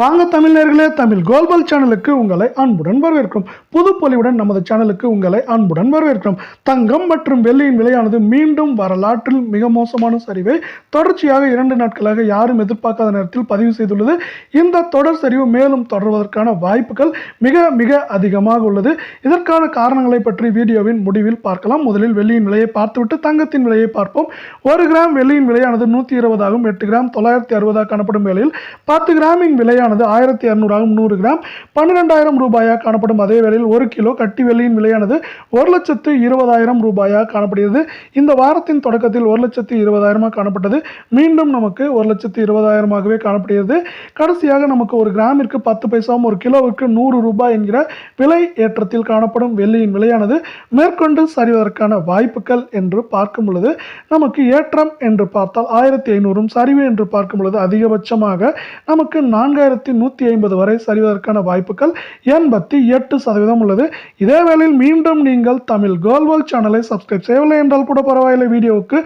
வாங்க தமிழர்களே தமிழ் கோல்பல் சேனலுக்கு உங்களை அன்புடன் வரவேற்கிறோம். புது பொலிவுடன் நமது சேனலுக்கு உங்களை அன்புடன் வரவேற்கிறோம். தங்கம் மற்றும் வெள்ளியின் விலையானது மீண்டும் வரலாற்றில் மிக மோசமான சரிவை தொடர்ச்சியாக இரண்டு நாட்களாக யாரும் எதிர்பார்க்காத நேரத்தில் பதிவு செய்துள்ளது. இந்த தொடர் சரிவு மேலும் தொடர்வதற்கான வாய்ப்புகள் மிக மிக அதிகமாக உள்ளது. இதற்கான காரணங்களை பற்றி வீடியோவின் முடிவில் பார்க்கலாம். முதலில் வெள்ளியின் விலையை பார்த்துவிட்டு தங்கத்தின் விலையை பார்ப்போம். ஒரு கிராம் வெள்ளியின் விலையானது நூற்றி இருபதாகவும் எட்டு கிராம் தொள்ளாயிரத்தி அறுபதாக காணப்படும் வேளையில் பத்து கிராமின் விலையானது ஆயிரத்தி இரநூறாக முந்நூறு கிராம். பன்னிரெண்டாயிரம் ரூபாயாக காணப்படும். அதே வேளையில் ஒரு கிலோ கட்டி வெள்ளியின் விலையானது ஒரு லட்சத்து இருபதாயிரம் ரூபாயாக காணப்படுகிறது. இந்த வாரத்தின் தொடக்கத்தில் ஒரு லட்சத்து இருபதாயிரமாக காணப்பட்டது. மீண்டும் நமக்கு ஒரு லட்சத்து இருபதாயிரமாகவே காணப்படுகிறது. கடைசியாக நமக்கு ஒரு கிராமிற்கு பத்து பைசாவும் ஒரு கிலோவுக்கு நூறு ரூபாய் என்கிற விலை ஏற்றத்தில் காணப்படும் வெள்ளியின் விலையானது மேற்கொண்டு சரிவதற்கான வாய்ப்புகள் என்று பார்க்கும் பொழுது நமக்கு ஏற்றம் என்று பார்த்தால் ஆயிரத்தி ஐநூறும் சரிவு என்று பார்க்கும் பொழுது அதிகபட்சமாக நமக்கு நான்காயிரம் நான்காயிரத்தி நூற்றி ஐம்பது வரை சரிவதற்கான வாய்ப்புகள் எண்பத்தி எட்டு சதவீதம் உள்ளது. இதே வேளையில் மீண்டும் நீங்கள் தமிழ் கோல்வால் சேனலை சப்ஸ்கிரைப் செய்யவில்லை என்றால் கூட பரவாயில்லை. வீடியோவுக்கு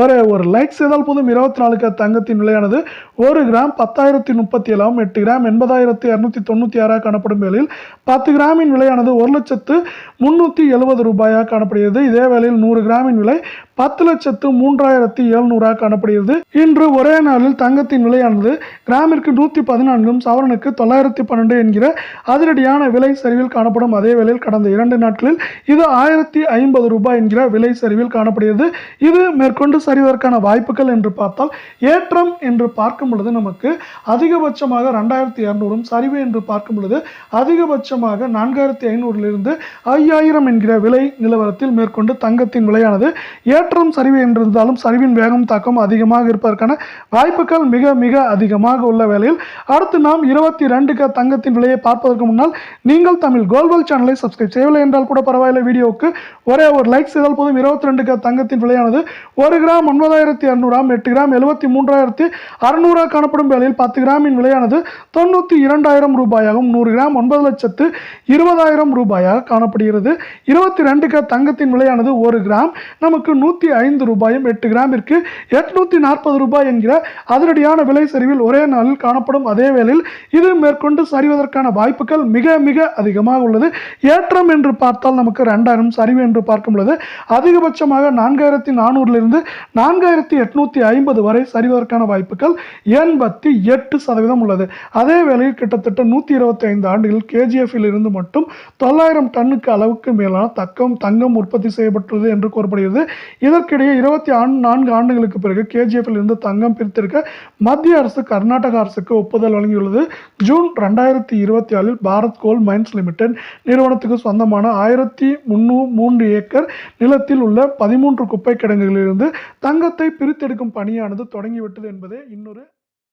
ஒரே ஒரு லைக் செய்தால் போதும். இருபத்தி நாலுக்கு தங்கத்தின் விலையானது ஒரு கிராம் பத்தாயிரத்தி முப்பத்தி ஏழாம் எட்டு கிராம் எண்பதாயிரத்தி இரநூத்தி தொண்ணூற்றி ஆறாக காணப்படும் வேளையில் பத்து கிராமின் விலையானது ஒரு லட்சத்து முன்னூற்றி எழுபது ரூபாயாக காணப்படுகிறது. இதே வேளையில் நூறு கிராமின் விலை பத்து லட்சத்து மூன்றாயிரத்தி எழுநூறாக காணப்படுகிறது. இன்று ஒரே நாளில் தங்கத்தின் விலையானது கிராமிற்கு நூற்றி பதினான்கும் சவரனுக்கு தொள்ளாயிரத்தி பன்னெண்டு என்கிற அதிரடியான விலை சரிவில் காணப்படும். அதே வேளையில் கடந்த இரண்டு நாட்களில் இது ஆயிரத்தி ஐம்பது ரூபாய் என்கிற விலை சரிவில் காணப்படுகிறது. இது மேற்கொண்டு சரிவதற்கான வாய்ப்புகள் என்று பார்த்தால் ஏற்றம் என்று பார்க்கும் பொழுது நமக்கு அதிகபட்சமாக ரெண்டாயிரத்தி இரநூறும் சரிவு என்று பார்க்கும் பொழுது அதிகபட்சமாக நான்காயிரத்தி ஐநூறிலிருந்து ஐயாயிரம் என்கிற விலை நிலவரத்தில் மேற்கொண்டு தங்கத்தின் விலையானது ஏ ஏற்றம் சரிவு என்றிருந்தாலும் சரிவின் வேகம் தாக்கம் அதிகமாக இருப்பதற்கான வாய்ப்புகள் மிக மிக அதிகமாக உள்ள வேளையில் அடுத்து நாம் இருபத்தி ரெண்டுக்கு தங்கத்தின் விலையை பார்ப்பதற்கு முன்னால் நீங்கள் தமிழ் கோல்வல் சேனலை சப்ஸ்கிரைப் செய்யவில்லை என்றால் கூட பரவாயில்லை. வீடியோவுக்கு ஒரே ஒரு லைக் செய்தால் போதும். இருபத்தி ரெண்டுக்கு தங்கத்தின் விலையானது ஒரு கிராம் ஒன்பதாயிரத்தி இரநூறாம் எட்டு கிராம் எழுபத்தி மூன்றாயிரத்தி அறுநூறாக காணப்படும் வேளையில் பத்து கிராமின் விலையானது தொண்ணூற்றி இரண்டாயிரம் ரூபாயாகவும் நூறு கிராம் ஒன்பது லட்சத்து இருபதாயிரம் ரூபாயாக காணப்படுகிறது. இருபத்தி ரெண்டுக்கு தங்கத்தின் விலையானது ஒரு கிராம். நமக்கு நூற்றி ஐந்து ரூபாயும் எட்டு கிராமிற்கு எட்நூற்றி நாற்பது ரூபாய் என்கிற அதிரடியான விலை சரிவில் ஒரே நாளில் காணப்படும் அதே வேளையில் இது மேற்கொண்டு சரிவதற்கான வாய்ப்புகள் மிக மிக அதிகமாக உள்ளது. ஏற்றம் என்று பார்த்தால் நமக்கு ரெண்டாயிரம் சரிவு என்று பார்க்கும் பொழுது அதிகபட்சமாக நான்காயிரத்தி நானூறிலிருந்து நான்காயிரத்தி எட்நூத்தி ஐம்பது வரை சரிவதற்கான வாய்ப்புகள் எண்பத்தி எட்டு சதவீதம் உள்ளது. அதே வேளையில் கிட்டத்தட்ட நூற்றி இருபத்தி ஐந்து ஆண்டுகள் கேஜிஎஃபில் இருந்து மட்டும் தொள்ளாயிரம் டன்னுக்கு அளவுக்கு மேலான தக்கம் தங்கம் உற்பத்தி செய்யப்பட்டுள்ளது என்று கூறப்படுகிறது. இதற்கிடையே இருபத்தி நான்கு ஆண்டுகளுக்கு பிறகு கேஜிஎஃப்ல இருந்து தங்கம் பிரித்திருக்க மத்திய அரசு கர்நாடக அரசுக்கு ஒப்புதல் வழங்கியுள்ளது. ஜூன் ரெண்டாயிரத்தி இருபத்தி ஆறில் பாரத் கோல் மைன்ஸ் லிமிடெட் நிறுவனத்துக்கு சொந்தமான ஆயிரத்தி முன்னூ மூன்று ஏக்கர் நிலத்தில் உள்ள பதிமூன்று குப்பை கிடங்குகளிலிருந்து தங்கத்தை பிரித்தெடுக்கும் பணியானது தொடங்கிவிட்டது என்பதே இன்னொரு